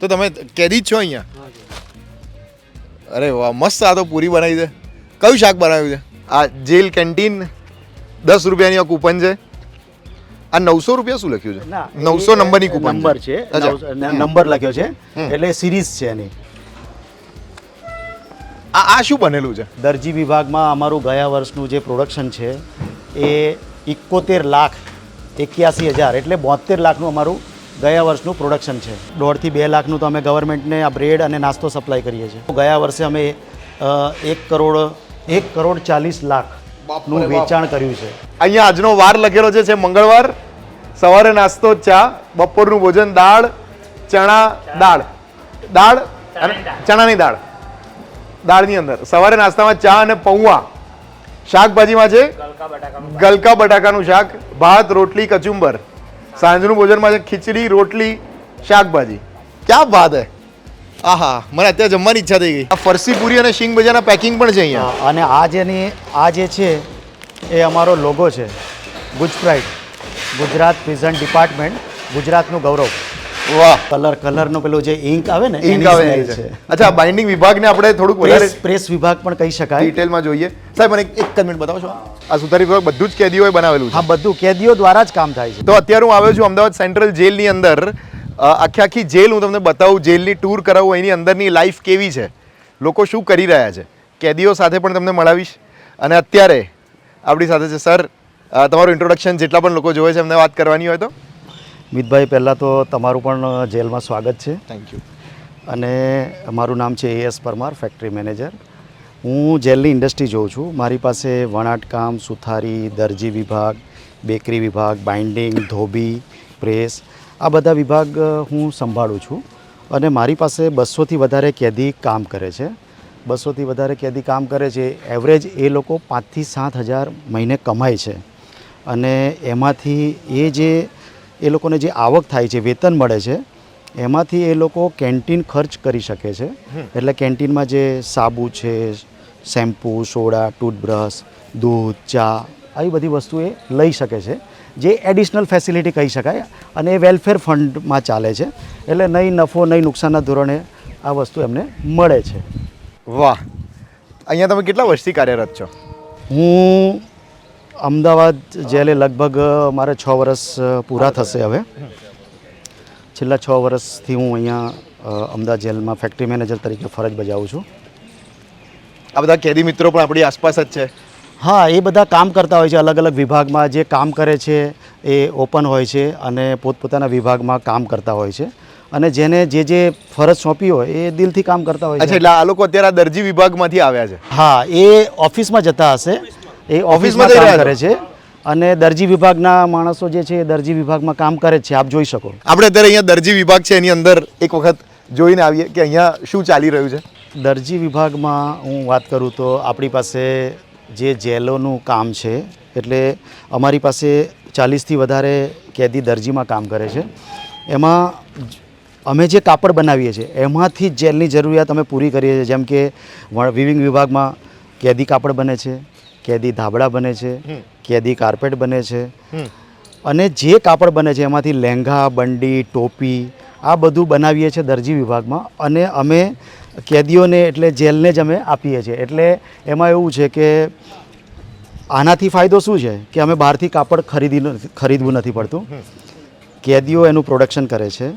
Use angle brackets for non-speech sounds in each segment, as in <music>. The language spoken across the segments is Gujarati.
તો તમે કેદી જ છો અહીંયા? અરે વાહ મસ્ત આ તો પૂરી બનાવી છે. કયું શાક બનાવ્યું છે? આ જેલ કેન્ટીન દસ રૂપિયાની આ કૂપન છે. આ નવસો રૂપિયા શું લખ્યું છે? નવસો નંબરની કૂપન નંબર છે. નંબર લખ્યો છે. એટલે સિરીઝ છે એની. આ આ શું બનેલું છે? દરજી વિભાગમાં અમારું ગયા વર્ષનું જે પ્રોડક્શન છે એ એકોતેર લાખ એક્યાસી હજાર એટલે બોતેર લાખનું અમારું ગયા વર્ષનું પ્રોડક્શન છે. દોઢથી બે લાખનું તો અમે ગવર્મેન્ટને આ બ્રેડ અને નાસ્તો સપ્લાય કરીએ છીએ. ગયા વર્ષે અમે એક કરોડ એક કરોડ ચાલીસ લાખનું વેચાણ કર્યું છે. અહીંયા આજનો વાર લખેલો છે છે મંગળવાર. સવારે નાસ્તો ચા બપોરનું ભોજન દાળ ચણા દાળ. દાળ અને ચણાની દાળ. દાળની અંદર. સવારે નાસ્તામાં ચા અને પૌવા. શાકભાજીમાં છે? ગલકા બટાકાનું શાક ભાત રોટલી કચુંબર. સાંજનું ભોજનમાં છે ખીચડી રોટલી શાકભાજી. ક્યાં વાત હે? આહા મને અત્યારે જમવાની ઈચ્છા થઈ ગઈ. આ ફરસી પૂરી અને શિંગ બજારના પેકિંગ પણ છે અહીંયા. અને આ જેની આ જે છે એ અમારો લોગો છે. ગુજ ગુજરાત પ્રિઝન્ટ ડિપાર્ટમેન્ટ ગુજરાતનું ગૌરવ. વાહ. કલર કલરનું પેલું જે ઇંક આવે ને ઇંક આવે છે. અચ્છા બાઇન્ડિંગ વિભાગને આપણે થોડુંક વધારે પ્રેસ વિભાગ પણ કહી શકાય. ડિટેલમાં જોઈએ. સાહેબ મને એક મિનિટ બતાવશો આ સુધારી વિભાગ બધું જ કેદીઓએ બનાવેલું હા બધું કેદીઓ દ્વારા જ કામ થાય છે. તો અત્યારે હું આવ્યો છું અમદાવાદ સેન્ટ્રલ જેલની અંદર. આખી આખી જેલ હું તમને બતાવું જેલની ટૂર કરાવું એની અંદરની લાઈફ કેવી છે. લોકો શું કરી રહ્યા છે. કેદીઓ સાથે પણ તમને મળાવીશ. અને અત્યારે આપણી સાથે છે સર. તમારું ઇન્ટ્રોડક્શન જેટલા પણ લોકો જોવે છે એમને વાત કરવાની હોય તો. મિતભાઈ પહેલાં તો તમારું પણ જેલમાં સ્વાગત છે. થેન્ક યુ અને મારું નામ છે એએસ પરમાર ફેક્ટરી મેનેજર હું જેલની ઇન્ડસ્ટ્રી જોઉં છું. મારી પાસે વણાટકામ સુથારી દરજી વિભાગ બેકરી વિભાગ બાઇન્ડિંગ ધોબી પ્રેસ આ બધા વિભાગ હું સંભાળું છું. અને મારી પાસે બસોથી વધારે કેદી કામ કરે છે. બસોથી વધારે કેદી કામ કરે છે. એવરેજ એ લોકો પાંચથી સાત હજાર મહિને કમાય છે. અને એમાંથી એ જે એ લોકોને જે આવક થાય છે વેતન મળે છે એમાંથી એ લોકો કેન્ટીન ખર્ચ કરી શકે છે. એટલે કેન્ટીનમાં જે સાબુ છે શેમ્પૂ સોડા ટૂથબ્રશ દૂધ ચા આવી બધી વસ્તુ એ લઈ શકે છે. જે એડિશનલ ફેસિલિટી કહી શકાય અને એ વેલફેર ફંડમાં ચાલે છે. એટલે નહીં નફો નહીં નુકસાનના ધોરણે આ વસ્તુ એમને મળે છે. વાહ. અહીંયા તમે કેટલા વર્ષથી કાર્યરત છો? હું અમદાવાદ જેલે લગભગ મારે છ વર્ષ પૂરા થશે હવે. છેલ્લા છ વર્ષથી હું અહીંયા અમદાવાદ જેલમાં ફેક્ટરી મેનેજર તરીકે ફરજ બજાવું છું. આ બધા કેદી મિત્રો પણ આપણી આસપાસ જ છે. હા એ બધા કામ કરતા હોય છે. અલગ અલગ વિભાગમાં જે કામ કરે છે એ ઓપન હોય છે અને પોતપોતાના વિભાગમાં કામ કરતા હોય છે. અને જેને જે જે ફરજ સોંપી હોય એ દિલથી કામ કરતા હોય છે. એટલે આ લોકો અત્યારે આ દરજી વિભાગમાંથી આવ્યા છે. હા એ ઓફિસમાં જતા હશે. એ ઓફિસમાં કામ કરે છે અને દરજી વિભાગના માણસો જે છે એ દરજી વિભાગમાં કામ કરે છે. આપ જોઈ શકો. આપણે અત્યારે અહીંયા દરજી વિભાગ છે એની અંદર એક વખત જોઈને આવીએ કે અહીંયા શું ચાલી રહ્યું છે? દરજી વિભાગમાં હું વાત કરું તો આપણી પાસે જે જેલોનું કામ છે એટલે અમારી પાસે ચાલીસથી વધારે કેદી દરજીમાં કામ કરે છે. એમાં અમે જે કાપડ બનાવીએ છીએ એમાંથી જ જેલની જરૂરિયાત અમે પૂરી કરીએ છીએ. જેમ કે વિવિંગ વિભાગમાં કેદી કાપડ બને છે કેદી ધાબળા બને છે કેદી કાર્પેટ બને છે. અને જે કાપડ બને છે એમાંથી લહેંગા બંડી ટોપી આ બધું બનાવીએ છીએ દરજી વિભાગમાં. અને અમે કેદીઓને એટલે જેલને જ અમે આપીએ છીએ. એટલે એમાં એવું છે કે આનાથી ફાયદો શું છે? કે અમે બહારથી કાપડ ખરીદી ખરીદવું નથી પડતું. કેદીઓ એનું પ્રોડક્શન કરે છે.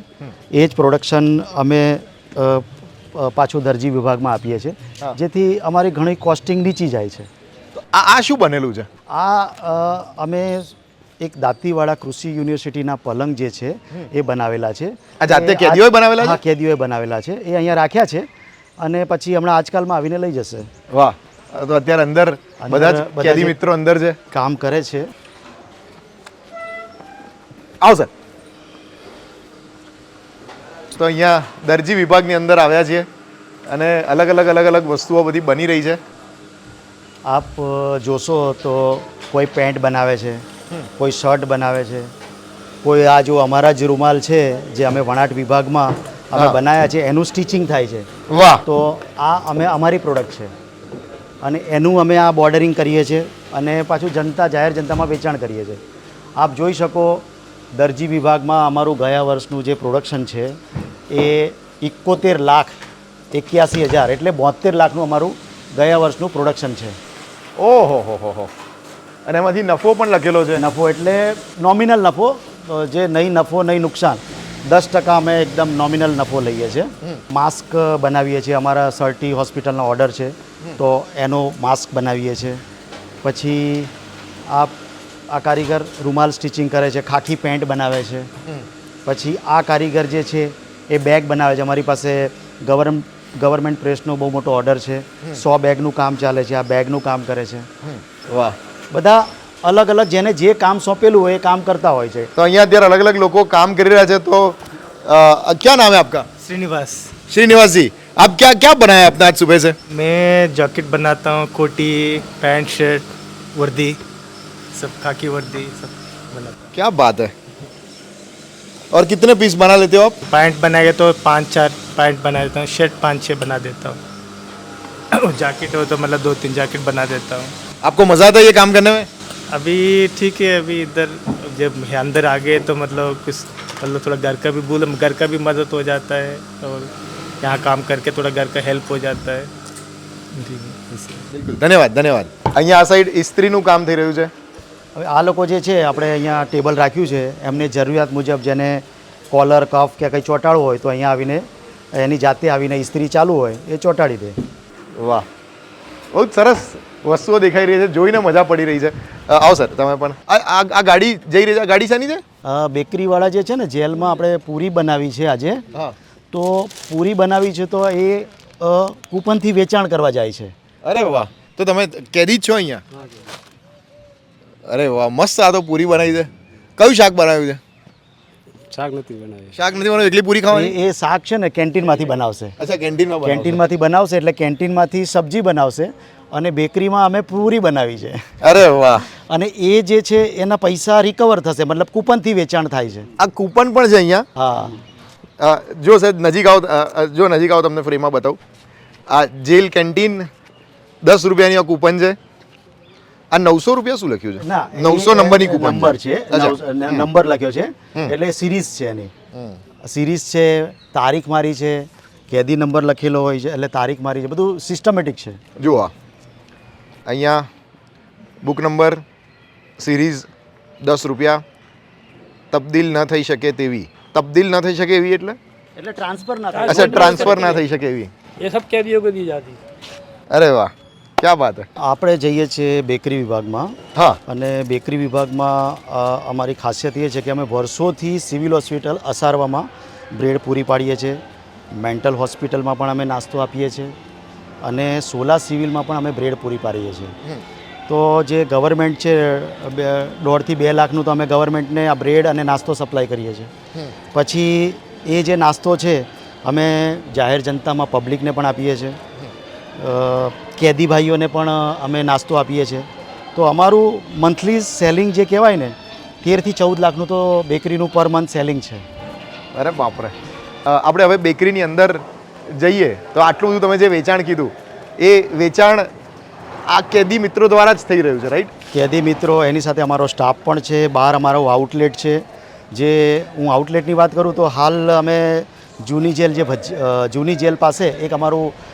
એ જ પ્રોડક્શન અમે પાછું દરજી વિભાગમાં આપીએ છીએ. જેથી અમારી ઘણી કોસ્ટિંગ નીચી જાય છે. આ આ શું બનેલું છે? આ અમે એક દાંતીવાડા કૃષિ યુનિવર્સિટીના પલંગ જે છે એ બનાવેલા છે. આ જાતે કેદીઓએ બનાવેલા? હા કેદીઓએ બનાવેલા છે. એ અહીંયા રાખ્યા છે અને પછી હમણાં આજકાલમાં આવીને લઈ જશે. વાહ. તો અત્યારે અંદર બધા જ કેદી મિત્રો અંદર છે. કામ કરે છે. આવો સર. તો અહીંયા દરજી વિભાગની અંદર આવ્યા છીએ અને અલગ અલગ અલગ અલગ વસ્તુઓ બધી બની રહી છે. આપ જોશો તો કોઈ પેન્ટ બનાવે છે કોઈ શર્ટ બનાવે છે કોઈ આ જો અમારા જ રૂમાલ છે જે અમે વણાટ વિભાગમાં અમે બનાવ્યા છે એનું સ્ટિચિંગ થાય છે. વાહ. તો આ અમે અમારી પ્રોડક્ટ છે. અને એનું અમે આ બોર્ડરિંગ કરીએ છીએ અને પાછું જનતા જાહેર જનતામાં વેચાણ કરીએ છીએ. આપ જોઈ શકો દરજી વિભાગમાં અમારું ગયા વર્ષનું જે પ્રોડક્શન છે એ એકોતેર લાખ એક્યાસી હજાર એટલે બોતેર લાખનું અમારું ગયા વર્ષનું પ્રોડક્શન છે. ઓહો હો હો હો. અને એમાંથી નફો પણ લખેલો છે. નફો એટલે નોમિનલ નફો તો જે નહીં નફો નહીં નુકસાન દસ ટકા અમે એકદમ નોમિનલ નફો લઈએ છીએ. માસ્ક બનાવીએ છીએ અમારા સર્ટી હોસ્પિટલનો ઓર્ડર છે. તો એનો માસ્ક બનાવીએ છીએ. પછી આ આ કારીગર રૂમાલ સ્ટિચિંગ કરે છે ખાખી પેન્ટ બનાવે છે. પછી આ કારીગર જે છે એ બેગ બનાવે છે. અમારી પાસે ગવર્મ ગવર્મેન્ટ પ્રેસનો બહુ મોટો ઓર્ડર છે સો બેગનું કામ ચાલે છે આ બેગનું કામ કરે છે વાહ બધા અલગ અલગ જેને જે કામ સોંપેલું હોય એ કામ કરતા હોય છે તો અહીંયા અત્યારે અલગ અલગ લોકો કામ કરી રહ્યા છે તો અ, क्या नाम है आपका श्रीनिवास श्रीनिवास जी आप क्या क्या बनाया अपना आज सुबह से मैं जैकेट बनाता हूँ कोटी पैंट शर्ट वर्दी सब खाकी वर्दी सब बनाता क्या बात है और कितने पीस बना लेते हो आप हूँ पैंट बनाएगा तो पाँच चार पैंट बना देता हूँ शर्ट पाँच छः बना देता हूँ <coughs> जैकेट हो तो मतलब दो तीन जैकेट बना देता हूँ आपको मजा आता है ये काम करने में अभी ठीक है अभी इधर जब अंदर आ गए तो मतलब कुछ मतलब थोड़ा घर का भी बोल घर का भी मदद हो जाता है और यहाँ काम करके थोड़ा घर का हेल्प हो जाता है ठीक है इसलिए બિલકુલ ધન્યવાદ ધન્યવાદ અહીંયા આ સાઈડ ઇસ્ત્રીનું કામ થઈ રહ્યું છે હવે આ લોકો જે છે આપણે અહીંયા ટેબલ રાખ્યું છે એમને જરૂરિયાત મુજબ જેને કોલર કફ કે કંઈ ચોંટાડવું હોય તો અહીંયા આવીને એની જાતે આવીને ઇસ્ત્રી ચાલુ હોય એ ચોંટાડી દે. વાહ. બહુ જ સરસ વસ્તુઓ દેખાઈ રહી છે જોઈને મજા પડી રહી છે. આવો સર તમે પણ. આ આ- ગાડી જઈ રહી છે આ ગાડી શાની છે? બેકરીવાળા જે છે ને જેલમાં આપણે પૂરી બનાવી છે આજે. તો પૂરી બનાવી છે તો એ કૂપનથી વેચાણ કરવા જાય છે. અરે વાહ. તો તમે કેદી જ છો અહીંયા? અરે વાહ મસ્ત આ તો પૂરી બનાવી છે. કયું શાક બનાવ્યું છે? શાક નથી બનાવ્યું. શાક નથી બનાવ્યું એટલી પૂરી ખાવાની? એ શાક છે ને કેન્ટીનમાંથી બનાવશે. અચ્છા કેન્ટીનમાં. કેન્ટીનમાંથી બનાવશે એટલે કેન્ટીનમાંથી સબ્જી બનાવશે અને બેકરીમાં અમે પૂરી બનાવી છે. અરે વાહ. અને એ જે છે એના પૈસા રિકવર થશે મતલબ કૂપનથી વેચાણ થાય છે. આ કૂપન પણ છે અહીંયા? હા. જો સાહેબ નજીક આવો જો નજીક આવો તમને ફ્રીમાં બતાવું. આ જેલ કેન્ટીન દસ રૂપિયાની આ કૂપન છે. આ નવસો રૂપિયા શું લખ્યું છે? નવસો નંબરની કૂપન નંબર છે. નંબર લખ્યો છે. એટલે સિરીઝ છે એની. સિરીઝ છે તારીખ મારી છે કેદી નંબર લખેલો હોય છે એટલે તારીખ મારી છે. બધું સિસ્ટમેટિક છે. જુઓ અહીંયા બુક નંબર સિરીઝ દસ રૂપિયા. તબદીલ ન થઈ શકે તેવી. તબદીલ ન થઈ શકે એવી એટલે? એટલે ટ્રાન્સફર ના થાય. ટ્રાન્સફર ના થઈ શકે એવી. એ સબ કેદીઓ કો દી જાતી? અરે વાહ. ક્યાં વાત આપણે જઈએ છીએ બેકરી વિભાગમાં. હા. અને બેકરી વિભાગમાં અમારી ખાસિયત એ છે કે અમે વર્ષોથી સિવિલ હોસ્પિટલ અસારવામાં બ્રેડ પૂરી પાડીએ છીએ. મેન્ટલ હોસ્પિટલમાં પણ અમે નાસ્તો આપીએ છીએ. અને સોલા સિવિલમાં પણ અમે બ્રેડ પૂરી પાડીએ છીએ. તો જે ગવર્મેન્ટ છે બે દોઢથી બે લાખનું તો અમે ગવર્મેન્ટને આ બ્રેડ અને નાસ્તો સપ્લાય કરીએ છીએ. પછી એ જે નાસ્તો છે અમે જાહેર જનતામાં પબ્લિકને પણ આપીએ છીએ. કેદી ભાઈઓને પણ અમે નાસ્તો આપીએ છીએ. તો અમારું મંથલી સેલિંગ જે કહેવાય ને તેરથી ચૌદ લાખનું તો બેકરીનું પર મંથ સેલિંગ છે. અરે બાપરે. આપણે હવે બેકરીની અંદર જઈએ તો આટલું બધું તમે જે વેચાણ કીધું એ વેચાણ આ કેદી મિત્રો દ્વારા જ થઈ રહ્યું છે રાઈટ કેદી મિત્રો એની સાથે અમારો સ્ટાફ પણ છે બહાર અમારો આઉટલેટ છે. જે હું આઉટલેટની વાત કરું તો હાલ અમે જૂની જેલ જે ભજ જૂની જેલ પાસે એક અમારું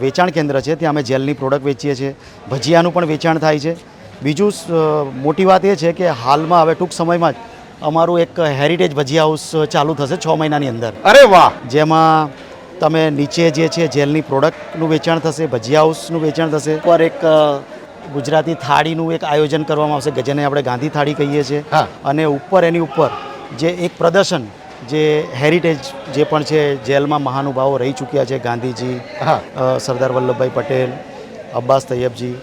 વેચાણ કેન્દ્ર છે ત્યાં અમે જેલની પ્રોડક્ટ વેચીએ છીએ. ભજીયાનું પણ વેચાણ થાય છે. બીજું મોટી વાત એ છે કે હાલમાં હવે ટૂંક સમયમાં જ અમારું એક હેરિટેજ ભજીયા હાઉસ ચાલુ થશે છ મહિનાની અંદર. અરે વાહ! જેમાં તમે નીચે જે છે જેલની પ્રોડક્ટનું વેચાણ થશે ભજીયા હાઉસનું વેચાણ થશે. પર એક ગુજરાતી થાળીનું એક આયોજન કરવામાં આવશે જેને આપણે ગાંધી થાળી કહીએ છીએ. અને ઉપર એની ઉપર જે એક પ્રદર્શન જે હેરિટેજ જે પણ છે જેલમાં મહાનુભાવો રહી ચૂક્યા છે ગાંધીજી હા. સરદાર વલ્લભભાઈ પટેલ અબ્બાસ તૈયબજી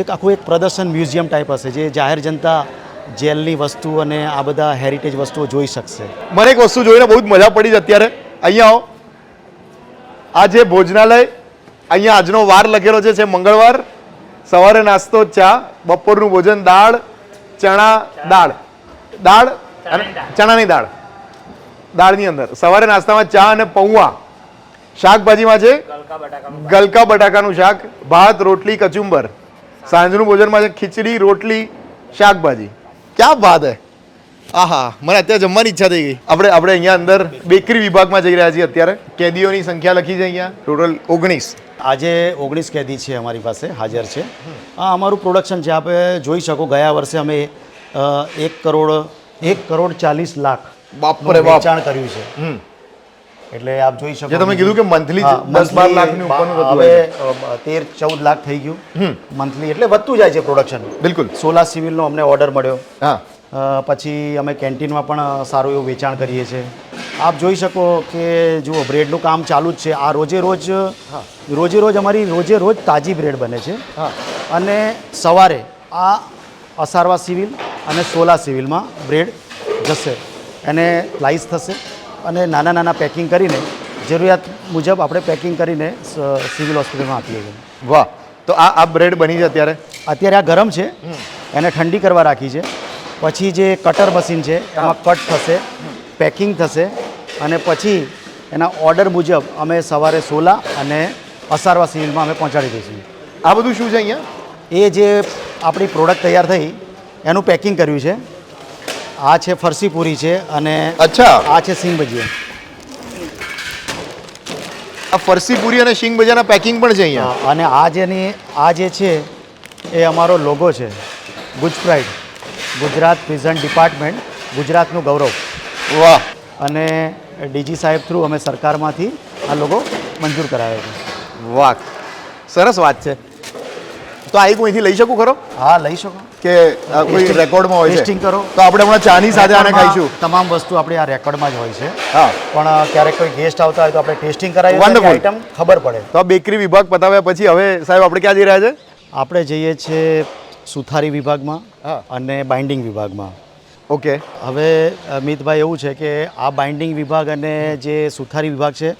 એક આખું એક પ્રદર્શન મ્યુઝિયમ ટાઈપ હશે જે જાહેર જનતા જેલની વસ્તુ અને આ બધા હેરિટેજ વસ્તુઓ જોઈ શકશે. મને એક વસ્તુ જોઈને બહુ જ મજા પડી છે અત્યારે. અહીંયા આવો. આ જે ભોજનાલય અહીંયા આજનો વાર લખેલો છે છે મંગળવાર. સવારે નાસ્તો ચા બપોરનું ભોજન દાળ ચણા દાળ. દાળ અને ચણાની દાળ. દાળની અંદર. સવારે નાસ્તામાં ચા અને પૌવા. શાકભાજીમાં છે? ગલકા બટાકાનું શાક. ભાત રોટલી કચુંબર. સાંજનું ભોજનમાં છે ખીચડી રોટલી શાકભાજી. ક્યાં બાત હે? આહા મને અત્યારે જમવાની ઈચ્છા થઈ ગઈ. આપણે આપણે અહીંયા અંદર બેકરી વિભાગમાં જઈ રહ્યા છીએ અત્યારે. કેદીઓની સંખ્યા લખી છે અહીંયા. ટોટલ ઓગણીસ. આજે ઓગણીસ કેદી છે અમારી પાસે હાજર છે. આ અમારું પ્રોડક્શન છે. આપણે જોઈ શકો ગયા વર્ષે અમે એક કરોડ એક કરોડ ચાલીસ લાખ બાપરે બાપ. વેચાણ કર્યું છે. એટલે આપ જોઈ શકો તમે કીધું કે મંથલી દસ બાર લાખની ઉપરનું થતું હવે તેર ચૌદ લાખ થઈ ગયું. મંથલી એટલે વધતું જાય છે પ્રોડક્શન બિલકુલ. સોલા સિવિલનો અમને ઓર્ડર મળ્યો. હા. પછી અમે કેન્ટીનમાં પણ સારું એવું વેચાણ કરીએ છીએ. આપ જોઈ શકો કે જુઓ બ્રેડનું કામ ચાલુ જ છે. આ રોજે રોજ રોજે રોજ અમારી રોજે રોજ તાજી બ્રેડ બને છે. હા. અને સવારે આ અસારવા સિવિલ અને સોલા સિવિલમાં બ્રેડ જશે. એને સ્લાઇસ થશે અને નાના નાના પેકિંગ કરીને જરૂરિયાત મુજબ આપણે પેકિંગ કરીને સ- સિવિલ હોસ્પિટલમાં આપીએ છીએ. વાહ. તો આ આ બ્રેડ બની છે અત્યારે? અત્યારે આ ગરમ છે. એને ઠંડી કરવા રાખી છે. પછી જે કટર મશીન છે એમાં કટ થશે પેકિંગ થશે અને પછી એના ઓર્ડર મુજબ અમે સવારે સોલા અને અસારવા સિવિલમાં અમે પહોંચાડી દઈશું. આ બધું શું છે અહીંયા? એ જે આપણી પ્રોડક્ટ તૈયાર થઈ એનું પેકિંગ કર્યું છે. આ છે ફરસી પૂરી છે અને અચ્છા. આ છે સિંગ ભજીયા આ ફરસી પૂરી અને સિંગ ભજીયાના પેકિંગ પણ છે અહીંયા? અને આ જેની આ જે છે એ અમારો લોગો છે. Guj pride. Gujarat prison department ગુજરાતનું ગૌરવ. વાહ. અને ડીજી સાહેબ થ્રુ અમે સરકારમાંથી આ લોગો મંજૂર કરાવ્યો છે. વાહ. સરસ વાત છે. તો આ એક હું અહીંથી લઈ શકું ખરો? હા લઈ શકો. કે કોઈ રેકોર્ડમાં હોય છે? કરો. તો આપણે હમણાં ચાની સાથે આને ખાઈશું. તમામ વસ્તુ આપણે આ રેકોર્ડમાં જ હોય છે. હા. પણ ક્યારેક કોઈ ગેસ્ટ આવતા હોય તો આપણે ટેસ્ટિંગ કરાવીએ આઈટમ ખબર પડે. તો બેકરી વિભાગ પતાવ્યા પછી હવે સાહેબ આપણે ક્યાં જઈ રહ્યા છે? આપણે જઈએ છીએ સુથારી વિભાગમાં. અને બાઇન્ડિંગ વિભાગમાં. ઓકે. હવે અમિતભાઈ મિતભાઈ એવું છે કે આ બાઇન્ડિંગ વિભાગ અને જે સુથારી વિભાગ છે.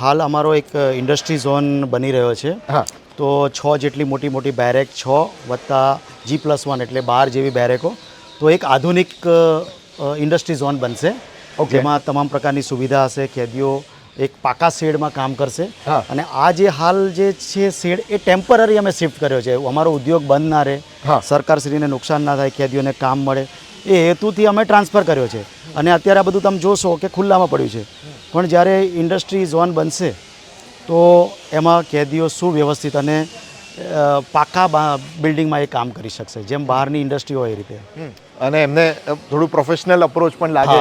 હાલ અમારો એક ઇન્ડસ્ટ્રી ઝોન બની રહ્યો છે. હા. તો છ જેટલી મોટી મોટી બેરેક છ વત્તા જી પ્લસ વન એટલે બાર જેવી બેરેકો. તો એક આધુનિક ઇન્ડસ્ટ્રી ઝોન બનશે. જેમાં તમામ પ્રકારની સુવિધા હશે કેદીઓ એક પાકા શેડમાં કામ કરશે. અને આ જે હાલ જે છે શેડ એ ટેમ્પરરી અમે શિફ્ટ કર્યો છે. અમારો ઉદ્યોગ બંધ ના રહે. હા. સરકારશ્રીને નુકસાન ના થાય કેદીઓને કામ મળે. એ હેતુથી અમે ટ્રાન્સફર કર્યો છે. અને અત્યારે આ બધું તમે જોશો કે ખુલ્લામાં પડ્યું છે. પણ જ્યારે ઇન્ડસ્ટ્રી ઝોન બનશે તો એમાં કેદીઓ સુવ્યવસ્થિત અને પાકા બિલ્ડિંગમાં એ કામ કરી શકશે જેમ બહારની ઇન્ડસ્ટ્રી હોય એ રીતે. અને એમને થોડું પ્રોફેશનલ અપ્રોચ પણ લાગે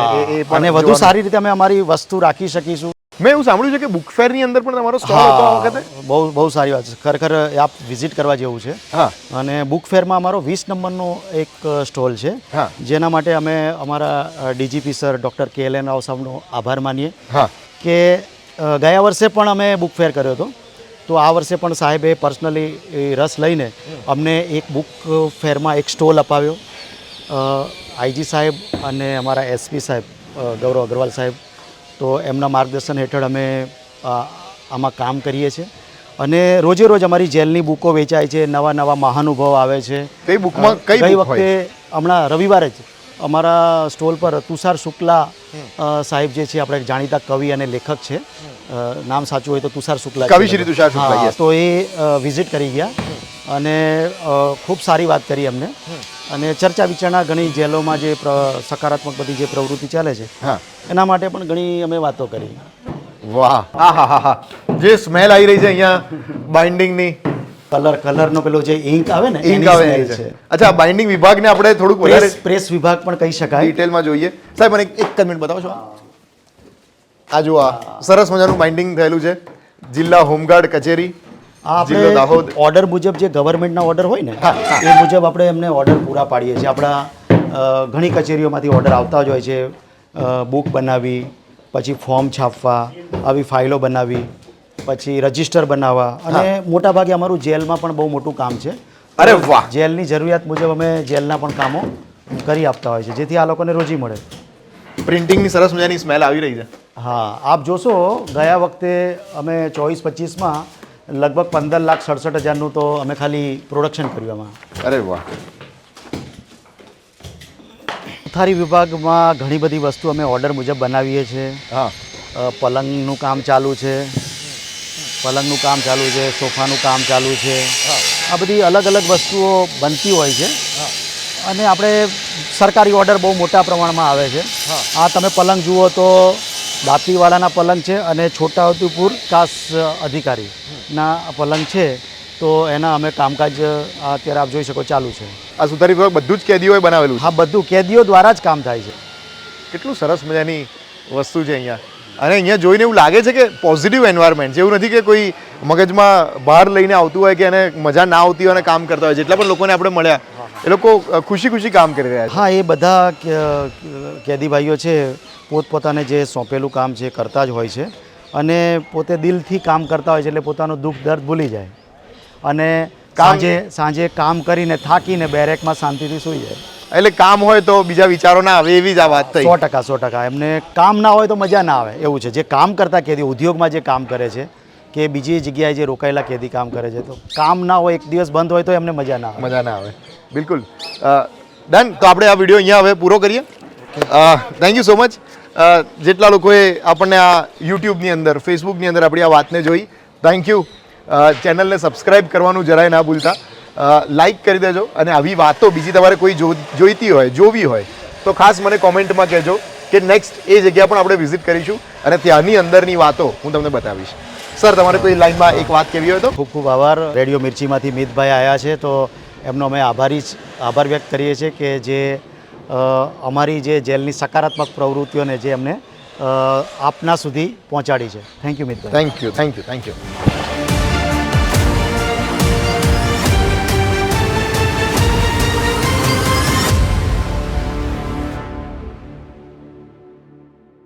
અને વધુ સારી રીતે અમે અમારી વસ્તુ રાખી શકીશું. મેં એવું સાંભળ્યું છે કે બુક ફેર અંદર પણ તમારો સ્ટોલ હતો આ વખતે? બહુ બહુ સારી વાત છે. ખરેખર આપ વિઝિટ કરવા જેવું છે. હા. અને બુક ફેરમાં અમારો વીસ નંબરનો એક સ્ટોલ છે. જેના માટે અમે અમારા DGP sir doctor K L N Rao સાહેબનો આભાર માનીએ હા. કે ગયા વર્ષે પણ અમે બુક ફેર કર્યો હતો. તો આ વર્ષે પણ સાહેબે પર્સનલી રસ લઈને અમને એક બુક ફેરમાં એક સ્ટોલ અપાવ્યો. આઈજી સાહેબ અને અમારા એસપી સાહેબ ગૌરવ અગ્રવાલ સાહેબ. તો એમના માર્ગદર્શન હેઠળ અમે આમાં કામ કરીએ છીએ. અને રોજે રોજ અમારી જેલની બુકો વેચાય છે નવા નવા મહાનુભાવ આવે છે. કઈ બુકમાં કઈ વખતે હમણાં રવિવારે જ અમારા સ્ટોલ પર તુષાર શુક્લા સાહેબ જે છે આપણે જાણીતા કવિ અને લેખક છે. નામ સાચું હોય તો તુષાર શુક્લા કવિ શ્રી તુષાર શુક્લા, તો એ વિઝિટ કરી ગયા. અને ખૂબ સારી વાત કરી અમને. અને ચર્ચા વિચારણા ઘણી જેલોમાં જે સકારાત્મક બધી જે પ્રવૃત્તિ ચાલે છે એના માટે પણ ઘણી અમે વાતો કરી. વાહ. હા હા હા જે સ્મેલ આવી રહી છે અહીંયા બાઇન્ડિંગની. કલર કલરનો પેલો જે ઇંક આવે ને ઇંક આવે છે. અચ્છા બાઇન્ડિંગ વિભાગને આપણે થોડુંક વધારે પ્રેસ વિભાગ પણ કહી શકાય. ડિટેલમાં જોઈએ. સાહેબ મને એક જ મિનિટ બતાવો છો? આ જુઓ આ સરસ મજાનું બાઇન્ડિંગ થયેલું છે. જિલ્લા હોમગાર્ડ કચેરી આપણે ઓર્ડર મુજબ જે ગવર્મેન્ટના ઓર્ડર હોય ને એ મુજબ આપણે એમને ઓર્ડર પૂરા પાડીએ છીએ. આપણા ઘણી કચેરીઓમાંથી ઓર્ડર આવતા જ હોય છે. બુક બનાવી પછી ફોર્મ છાપવા આવી ફાઇલો બનાવી. પછી રજિસ્ટર બનાવવા. અને મોટાભાગે અમારું જેલમાં પણ બહુ મોટું કામ છે. અરે વાહ! જેલની જરૂરિયાત મુજબ અમે જેલના પણ કામો કરી આપતા હોય છે જેથી આ લોકોને રોજી મળે. પ્રિન્ટિંગની સરસ મજાની સ્મેલ આવી રહી છે. હા આપ જોશો ગયા વખતે અમે ચોવીસ પચીસમાં લગભગ પંદર લાખ સડસઠ હજારનું તો અમે ખાલી પ્રોડક્શન કર્યું એમાં અરે વાહ! થારી વિભાગમાં ઘણી બધી વસ્તુ અમે ઓર્ડર મુજબ બનાવીએ છીએ. હા. પલંગનું કામ ચાલુ છે. પલંગનું કામ ચાલુ છે સોફાનું કામ ચાલુ છે. આ બધી અલગ અલગ વસ્તુઓ બનતી હોય છે. અને આપણે સરકારી ઓર્ડર બહુ મોટા પ્રમાણમાં આવે છે. આ તમે પલંગ જુઓ તો દાંતીવાડાના પલંગ છે અને છોટાઉદેપુર કાસ અધિકારીના પલંગ છે. તો એના અમે કામકાજ અત્યારે આપ જોઈ શકો ચાલુ છે. આ સુધારી વિભાગ બધું જ કેદીઓએ બનાવેલું હા બધું કેદીઓ દ્વારા જ કામ થાય છે. કેટલું સરસ મજાની વસ્તુ છે અહીંયા. અને અહીંયા જોઈને એવું લાગે છે કે પોઝિટિવ એન્વાયરમેન્ટ છે. એવું નથી કે કોઈ મગજમાં બહાર લઈને આવતું હોય કે એને મજા ના આવતી હોય અને કામ કરતા હોય. જેટલા પણ લોકોને આપણે મળ્યા એ લોકો ખુશી ખુશી કામ કરી રહ્યા છે. હા એ બધા કેદી ભાઈઓ છે પોતપોતાને જે સોંપેલું કામ છે કરતા જ હોય છે. અને પોતે દિલથી કામ કરતા હોય છે એટલે પોતાનું દુઃખ દર્દ ભૂલી જાય. અને સાંજે સાંજે કામ કરીને થાકીને બેરેકમાં શાંતિથી સૂઈ જાય. એટલે કામ હોય તો બીજા વિચારો ના આવે એવી જ આ વાત થઈ. સો ટકા સો ટકા. એમને કામ ના હોય તો મજા ના આવે. એવું છે. જે કામ કરતા કેદી ઉદ્યોગમાં જે કામ કરે છે કે બીજી જગ્યાએ જે રોકાયેલા કેદી કામ કરે છે તો કામ ના હોય એક દિવસ બંધ હોય તો એમને મજા ના આવે. મજા ના આવે. બિલકુલ. ડન. તો આપણે આ વીડિયો અહીંયા હવે પૂરો કરીએ. થેન્ક યુ સો મચ જેટલા લોકોએ આપણને આ યુટ્યુબની અંદર ફેસબુકની અંદર આપણી આ વાતને જોઈ થેન્ક યુ ચેનલને સબસ્ક્રાઇબ કરવાનું જરાય ના ભૂલતા. લાઈક કરી દેજો અને આવી વાતો બીજી તમારે કોઈ જો- જોઈતી હોય જોવી હોય તો ખાસ મને કોમેન્ટમાં કહેજો કે નેક્સ્ટ એ જગ્યા પણ આપણે વિઝિટ કરીશું અને ત્યાંની અંદરની વાતો હું તમને બતાવીશ. સર તમારે કોઈ લાઈનમાં એક વાત કહેવી હોય તો? ખૂબ ખૂબ આભાર. રેડિયો મિર્ચીમાંથી મિતભાઈ આવ્યા છે તો એમનો અમે આભારી આભાર વ્યક્ત કરીએ છીએ કે જે અમારી જે જેલની સકારાત્મક પ્રવૃત્તિઓને જે એમને આપના સુધી પહોંચાડી છે. Thank you Mitbhai. Thank you thank you thank you